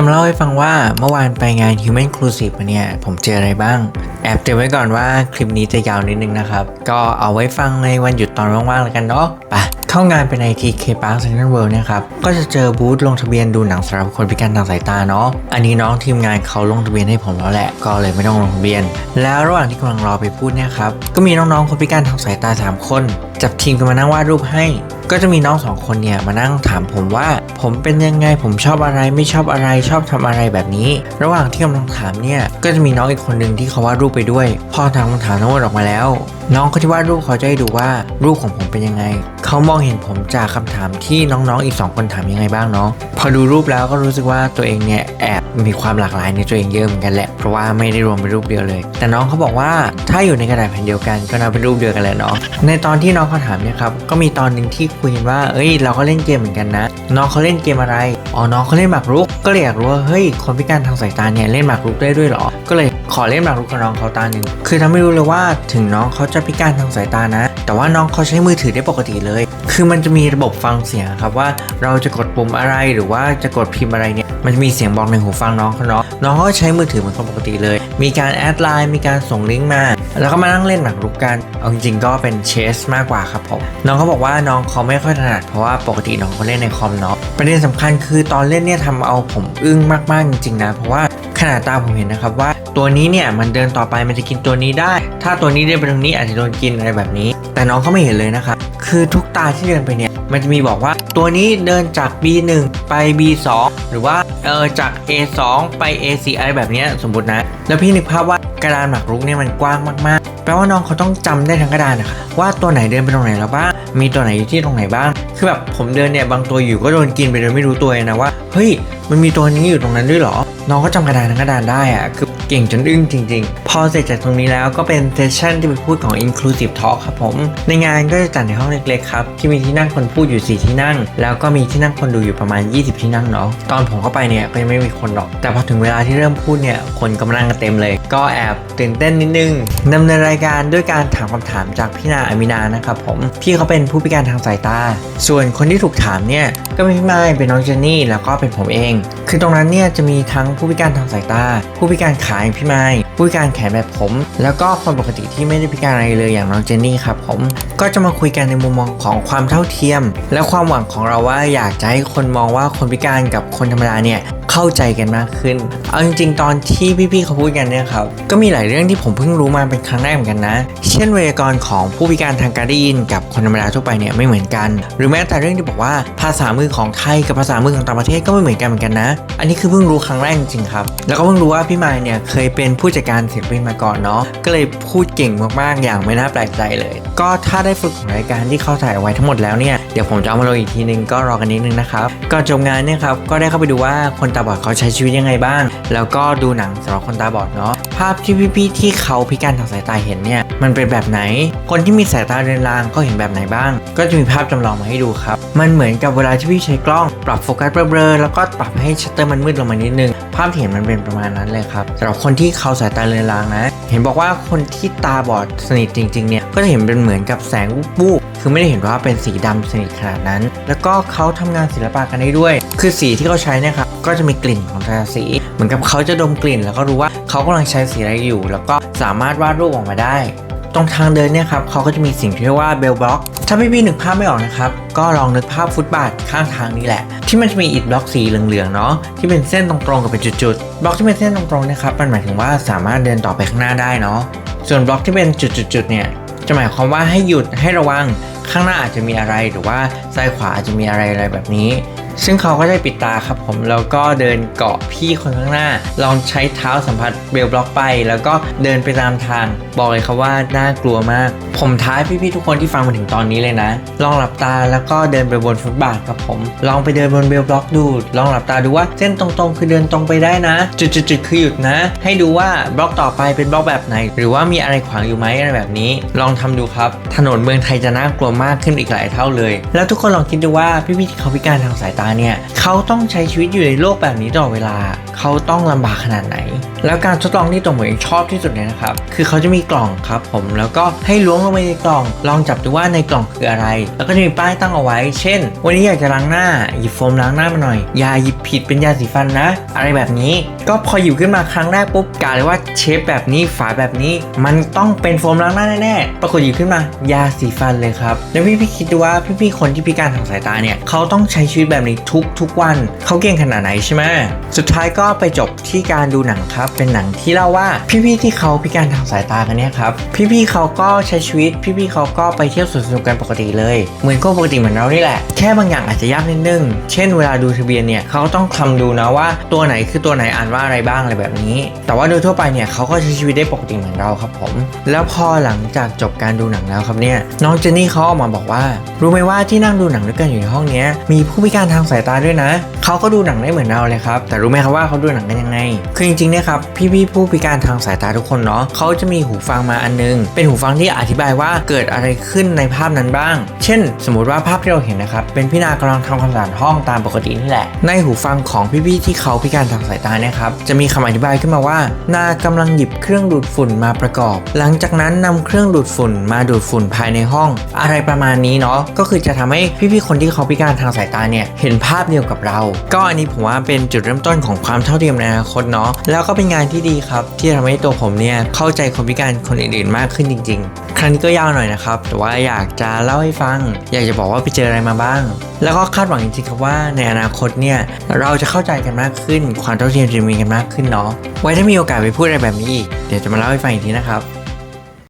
จะมาเล่าให้ฟังว่าเมื่อวานไปงาน Human Inclusive มาเนี่ย ผมเจออะไรบ้าง แอบเตือนไว้ก่อนว่าคลิปนี้จะยาวนิดนึงนะครับ ก็เอาไว้ฟังในวันหยุดตอนว่างๆแล้วกันเนาะไปเข้างานเป็นไอทีเคปาร์คเซ็นทรัลเวิลด์นะครับ ก็จะเจอบูธลงทะเบียนดูหนังสำหรับคนพิการทางสายตาเนาะ อันนี้น้องทีมงานเขาลงทะเบียนให้ผมแล้วแหละ ก็เลยไม่ต้องลงทะเบียน แล้วระหว่างที่กำลังรอไปพูดเนี่ยครับ ก็มีน้องๆคนพิการทางสายตา 3 คน จับทีมกันมานั่งวาดรูปให้ ก็จะมีน้องสองคนเนี่ยมานั่งถามผมว่า ผมเป็นยังไงผมชอบอะไรไม่ชอบอะไรชอบทำอะไรแบบนี้ ระหว่างที่กำลังถามเนี่ยก็จะมีน้องอีกคนหนึ่งที่เขาวาดรูปไปด้วย พอถามคำถามทั้งหมดออกมาแล้ว น้องเขาที่วาดรูปเขาจะให้ดูว่ารูปของผมเป็นยังไง เขามองเห็นผมจากคำถามที่น้องๆอีกสองคนถามยังไงบ้างเนาะพอดูรูปแล้วก็รู้สึกว่าตัวเองเนี่ยแอบมีความหลากหลายในตัวเองเยอะเหมือนกันแหละเพราะว่าไม่ได้รวมเป็นรูปเดียวเลย แต่น้องเขาบอกว่าถ้าอยู่ในกระดาษแผ่นเดียวกันก็นับเป็นรูปเดียวกันแหละเนาะในตอนที่น้องเขาถามเนี่ยครับก็มีตอนหนึ่งที่คุยกันว่า เอ้ย เราก็เล่นเกมเหมือนกันนะ น้องเขาเล่นเกมอะไร อ๋อ น้องเขาเล่นหมากรุก ก็เลยอยากรู้ว่า เฮ้ย คนพิการทางสายตาเนี่ยเล่นหมากรุกได้ด้วยเหรอ ก็เลยขอเล่นหมากรุกกับน้องเขาตาหนึ่ง คือทำให้รู้เลยว่าถึงน้องเขาจะพิการทางสายตานะ แต่ว่าน้องเขาใช้มือถือได้ปกติเลย คือมันจะมีระบบฟังเสียงครับว่าเราจะกดปุ่มอะไรหรือว่าจะกดพิมพ์อะไรเนี่ย มันจะมีเสียงบอกในหูฟังน้องเขาเนาะ น้องเขาก็ใช้มือถือเหมือนคนปกติเลย มีการแอดไลน์ มีการส่งลิงก์มา แล้วก็มานั่งเล่นหมากรุกกัน เอาจริงๆก็เป็นเชสมากกว่าครับผม น้องเขาบอกว่าน้องเขาไม่ค่อยถนัดเพราะว่าปกติน้องเขาเล่นในคอมเนาะ ประเด็นสำคัญคือตอนเล่นเนี่ยทำเอาผมอึ้งมากๆจริงๆนะ เพราะว่าขนาดตาผมเห็นนะครับว่าตัวนี้เนี่ยมันเดินต่อไปมันจะกินตัวนี้ได้ ถ้าตัวนี้เดินไปตรงนี้อาจจะโดนกินอะไรแบบนี้ แต่น้องเขาไม่เห็นเลยนะครับ คือทุกตาที่เดินไปเนี่ยมันจะมีบอกว่าตัวนี้เดินจาก B1 ไป B2 หรือว่าเออจาก A2 ไป A4 อะไรแบบนี้สมมตินะ แล้วพี่นึกภาพว่า กระดานหมากรุกเนี่ยมันกว้างมากๆ แปลว่าน้องเขาต้องจำได้ทั้งกระดานนะคะว่าตัวไหนเดินไปตรงไหนแล้วบ้าง มีตัวไหนอยู่ที่ตรงไหนบ้าง คือแบบผมเดินเนี่ยบางตัวอยู่ก็โดนกินไปโดยไม่รู้ตัวเลยนะว่า เฮ้ย มันมีตัวนี้อยู่ตรงนั้นด้วยเหรอ น้องก็จำกระดานทั้งกระดานได้อะคือเก่งจนอึ้งจริง ๆ พอเสร็จจากตรงนี้แล้วก็เป็นเซสชั่นที่ไปพูดของ inclusive talk ครับผม ในงานก็จะจัดในห้องเล็กๆครับ ที่มีที่นั่งคนพูดอยู่ 4 ที่นั่ง แล้วก็มีที่นั่งคนดูอยู่ประมาณ 20 ที่นั่งเนาะ ตอนผมเข้าไปเนี่ยก็ยังไม่มีคนหรอก แต่พอถึงเวลาที่เริ่มพูดเนี่ยคนก็มานั่งกันเต็มเลย ก็แอบตื่นเต้นนิดนึงดำเนินรายการด้วยการถามคำถามจากพี่นาอามินานะครับผมพี่เขาเป็นผู้พิการทางสายตา ส่วนคนที่ถูกถามเนี่ยก็เป็นพี่ไม้เป็นน้องเจนนี่แล้วก็เป็นผมเองคือตรงนั้นเนี่ยจะมีทั้งผู้พิการทางสายตา ผู้พิการขาอย่างพี่ไม้ผู้พิการแขนแบบผม แล้วก็คนปกติที่ไม่ได้พิการอะไรเลยอย่างน้องเจนนี่ครับผมก็จะมาคุยกันในมุมมองของความเท่าเทียม และความหวังของเราว่าอยากจะให้คนมองว่าคนพิการกับคนธรรมดาเนี่ย เข้าใจกันมากขึ้น เอาจริงๆ ตอนที่พี่ๆเขาพูดกันเนี่ยครับ ก็มีหลายเรื่องที่ผมเพิ่งรู้มาเป็นครั้งแรกเหมือนกันนะ เช่นไวยากรณ์ของผู้พิการทางการได้ยินกับคนธรรมดาทั่วไปเนี่ยไม่เหมือนกัน หรือแม้แต่เรื่องที่บอกว่าภาษามือของไทยกับภาษามือของต่างประเทศก็ไม่เหมือนกันเหมือนกันนะ อันนี้คือเพิ่งรู้ครั้งแรกจริงๆครับ แล้วก็เพิ่งรู้ว่าพี่มายเนี่ยเคยเป็นผู้จัดการศิลปินมาก่อนเนาะ ก็เลยพูดเก่งมากๆ อย่างไม่น่าแปลกใจเลย ก็ถ้าได้ฝึกรายการที่เขาถ่ายไว้ทั้งหมดแล้วเนี่ย เดี๋ยวผมจะเอามาลงอีกทีนึงก็รอกันนิดนึงนะครับก่อนจบงานเนี่ยครับก็ได้เข้าไปดูว่าคนตาบอดเขาใช้ชีวิตยังไงบ้าง แล้วก็ดูหนังสำหรับคนตาบอดเนาะภาพที่พี่ๆที่เขาพิการทางสายตาเห็นเนี่ยมันเป็นแบบไหน คนที่มีสายตาเรือนรางเขาเห็นแบบไหนบ้าง ก็จะมีภาพจำลองมาให้ดูครับ มันเหมือนกับเวลาที่พี่ใช้กล้อง ปรับโฟกัสเบลอๆแล้วก็ปรับให้ชัตเตอร์มันมืดลงมานิดนึง ภาพที่เห็นมันเป็นประมาณนั้นเลยครับสำหรับคนที่เขาสายตาเรือนรางนะ เห็นบอกว่าคนที่ตาบอดสนิทจริงๆเนี่ยก็จะเห็นเป็นเหมือนกับแสงวูบ คือไม่ได้เห็นว่าเป็นสีดำสนิทขนาดนั้น แล้วก็เขาทำงานศิลปะกันได้ด้วย คือสีที่เขาใช้นะครับก็จะมีกลิ่นของแต่ละสี เหมือนกับเขาจะดมกลิ่น แล้วก็รู้ว่าเขากำลังใช้สีอะไรอยู่ แล้วก็สามารถวาดรูปออกมาได้ ตรงทางเดินเนี่ยครับเขาก็จะมีสิ่งที่เรียกว่าเบลบล็อกถ้าพี่ๆนึกภาพไม่ออกนะครับ ก็ลองนึกภาพฟุตบาทข้างทางนี้แหละ ที่มันจะมีอิฐบล็อกสีเหลืองๆเนาะที่เป็นเส้นตรงๆกับเป็นจุดๆบล็อกที่เป็นเส้นตรงๆนะครับมันหมายถึงว่าสามารถเดินต่อไปข้างหน้าได้เนาะส่วนบล็อกที่เป็นจุดๆเนี่ยจะหมายความว่าให้หยุดให้ระวัง ข้างหน้าอาจจะมีอะไรหรือว่าซ้ายขวาอาจจะมีอะไรอะไรแบบนี้ ซึ่งเขาก็ได้ปิดตาครับผมแล้วก็เดินเกาะพี่คนข้างหน้า ลองใช้เท้าสัมผัสเบลบล็อกไป แล้วก็เดินไปตามทาง บอกเลยครับว่าน่ากลัวมาก ผมท้ายพี่ๆทุกคนที่ฟังมาถึงตอนนี้เลยนะ ลองหลับตาแล้วก็เดินไปบนฟุตบาทครับผม ลองไปเดินบนเบลบล็อกดู ลองหลับตาดูว่าเส้นตรงๆ คือเดินตรงไปได้นะ จุดๆๆคือหยุดนะ ให้ดูว่าบล็อกต่อไปเป็นบล็อกแบบไหน หรือว่ามีอะไรขวางอยู่ไหมอะไรแบบนี้ ลองทำดูครับ ถนนเมืองไทยจะน่ากลัวมากขึ้นอีกหลายเท่าเลย แล้วทุกคนลองคิดดูว่าพี่ๆที่เขาพิการทางสายตาเนี่ยเขาต้องใช้ชีวิตอยู่ในโลกแบบนี้ตลอดเวลา เขาต้องลำบากขนาดไหน แล้วการทดลองที่ตัวผมเองชอบที่สุดเนี่ยนะครับ คือเขาจะมีกล่องครับผมแล้วก็ให้ล้วงลงไปในกล่อง ลองจับดูว่าในกล่องคืออะไร แล้วก็จะมีป้ายตั้งเอาไว้ เช่น วันนี้อยากจะล้างหน้าหยิบโฟมล้างหน้ามาหน่อยอย่าหยิบผิดเป็นยาสีฟันนะ อะไรแบบนี้ ก็พอหยิบขึ้นมาครั้งแรกปุ๊บกาเลยว่าเชฟแบบนี้ฝาแบบนี้ มันต้องเป็นโฟมล้างหน้าแน่ๆปรากฏหยิบขึ้นมายาสีฟันเลยครับแล้วพี่พี่ๆคิดดูว่าพี่พี่ๆคนที่พิการทางสายตาเนี่ยเขาต้องใช้ชีวิตแบบนี้ทุกทุกๆวัน เขาเก่งขนาดไหนใช่ไหมสุดท้ายก็ไปจบที่การดูหนังครับ เป็นหนังที่เล่าว่าพี่ๆที่เขาพิการทางสายตากันเนี่ยครับ พี่ๆเขาก็ใช้ชีวิต พี่ๆเขาก็ไปเที่ยวสวนสนุกกันปกติเลย เหมือนคนปกติเหมือนเรานี่แหละ แค่บางอย่างอาจจะยากนิดนึง เช่นเวลาดูทะเบียนเนี่ยเขาก็ต้องคำดูนะว่าตัวไหนคือตัวไหนอ่านว่าอะไรบ้างอะไรแบบนี้ แต่ว่าโดยทั่วไปเนี่ยเขาก็ใช้ชีวิตได้ปกติเหมือนเราครับผม แล้วพอหลังจากจบการดูหนังแล้วครับเนี่ยน้องเจนนี่เขาออกมาบอกว่า รู้ไหมว่าที่นั่งดูหนังด้วยกันอยู่ในห้องนี้มีผู้พิการทางางสายตาด้วยนะ เขาก็ดูหนังได้เหมือนเราเลยครับ แต่รู้ไหมครับว่าเขาดูหนังกันยังไง คือจริงๆเนี่ยครับ พี่ๆผู้พิการทางสายตาทุกคนเนาะเขาจะมีหูฟังมาอันนึง เป็นหูฟังที่อธิบายว่าเกิดอะไรขึ้นในภาพนั้นบ้าง เช่น สมมติว่าภาพที่เราเห็นนะครับ เป็นพี่นากำลังทำความสะอาดห้องตามปกตินี่แหละ ในหูฟังของพี่ๆที่เขาพิการทางสายตาเนี่ยครับ จะมีคำอธิบายขึ้นมาว่า นากำลังหยิบเครื่องดูดฝุ่นมาประกอบ หลังจากนั้นนำเครื่องดูดฝุ่นมาดูดฝุ่นภายในห้อง อะไรประมาณนี้เนาะ ก็คือจะทำให้พี่ๆคนที่เขาพิการทางสายตาเนี่ยเห็น็นภาพเดียวกับเรา ก็อันนี้ผมว่าเป็นจุดเริ่มต้นของความเท่าเทียมในอนาคตเนาะแล้วก็เป็นงานที่ดีครับ ที่ทำให้ตัวผมเนี่ยเข้าใจคนพิการคนอื่นๆมากขึ้นจริง ๆ ครั้งนี้ก็ยาวหน่อยนะครับ แต่ว่าอยากจะเล่าให้ฟัง อยากจะบอกว่าไปเจออะไรมาบ้าง แล้วก็คาดหวังจริงๆครับว่าในอนาคตเนี่ยเราจะเข้าใจกันมากขึ้น ความเท่าเทียมจะมีกันมากขึ้นเนาะไว้ถ้ามีโอกาสไปพูดอะไรแบบนี้อีกเดี๋ยวจะมาเล่าให้ฟังอีกทีนะครับ